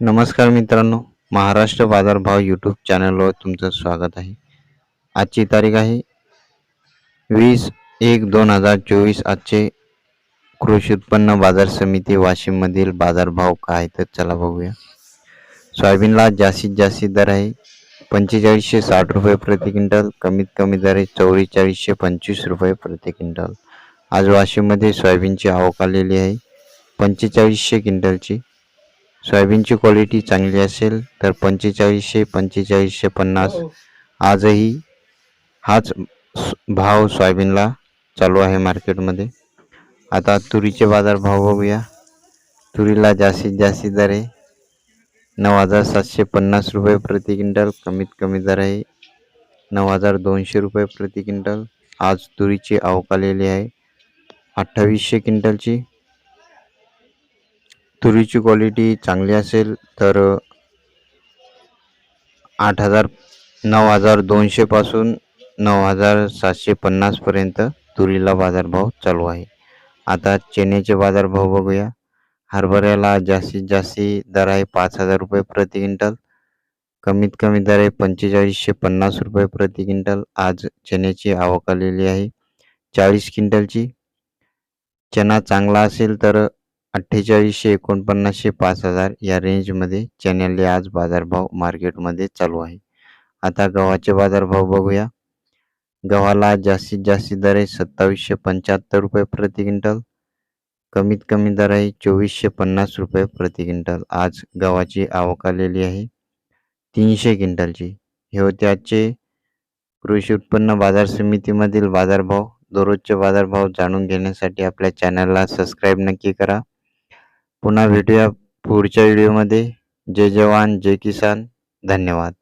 नमस्कार मित्रांनो महाराष्ट्र बाजारभाव यूट्यूब चॅनलवर तुमचं स्वागत आहे. आजची तारीख आहे वीस एक दोन हजार चोवीस. आजचे कृषी उत्पन्न बाजार समिती वाशिममधील बाजारभाव काय तर चला बघूया. सोयाबीनला जास्तीत जास्त दर आहे पंचेचाळीसशे साठ रुपये प्रति क्विंटल कमीत कमी दर आहे चौवेचाळीसशे पंचवीस रुपये प्रति क्विंटल. आज वाशिममध्ये सोयाबीनची आवक आलेली आहे पंचेचाळीसशे क्विंटलची. सोयाबीनची क्वालिटी चांगली असेल तर पंचेचाळीसशे पंचेचाळीसशे पन्नास आजही हाच भाव सोयाबीनला चालू आहे मार्केटमध्ये. आता तुरीचे बाजार भाव बघूया. तुरीला जास्तीत जास्त दर आहे. नऊ हजार सातशे पन्नास रुपये प्रति क्विंटल कमीत कमी दर आहे. नऊ हजार दोनशे रुपये प्रति क्विंटल. आज तुरीची आवक आलेली आहे. अठ्ठावीसशे क्विंटलची. तुरीची क्वालिटी चांगली असेल तर आठ हजार नऊ हजार दोनशेपासून नऊ हजार सातशे पन्नासपर्यंत तुरीला बाजारभाव चालू आहे. आता चण्याचे बाजारभाव बघूया. हरभऱ्याला जास्तीत जास्त दर आहे पाच हजार रुपये प्रति क्विंटल. कमीत कमी दर आहे पंचेचाळीसशे पन्नास रुपये प्रति क्विंटल. आज चण्याची आवक आलेली आहे. चाळीस क्विंटलची. चना चांगला असेल तर अठ्ठेचाळीसशे एकोणपन्नासशे पाच हजार या रेंजमध्ये चॅनलले आज बाजारभाव मार्केटमध्ये चालू आहे. आता गव्हाचे बाजारभाव बघूया. गव्हाला जास्तीत जास्त दर आहे सत्तावीसशे पंच्याहत्तर रुपये प्रति क्विंटल. कमीत कमी दर आहे चोवीसशे पन्नास रुपये प्रति क्विंटल. आज गव्हाची आवक आलेली आहे तीनशे क्विंटलची. हे होते आजचे कृषी उत्पन्न बाजार समितीमधील बाजारभाव. दररोजचे बाजारभाव जाणून घेण्यासाठी आपल्या चॅनलला सबस्क्राईब नक्की करा. पुन्हा भेटूया पुढच्या व्हिडिओमध्ये. जय जवान जय किसान. धन्यवाद.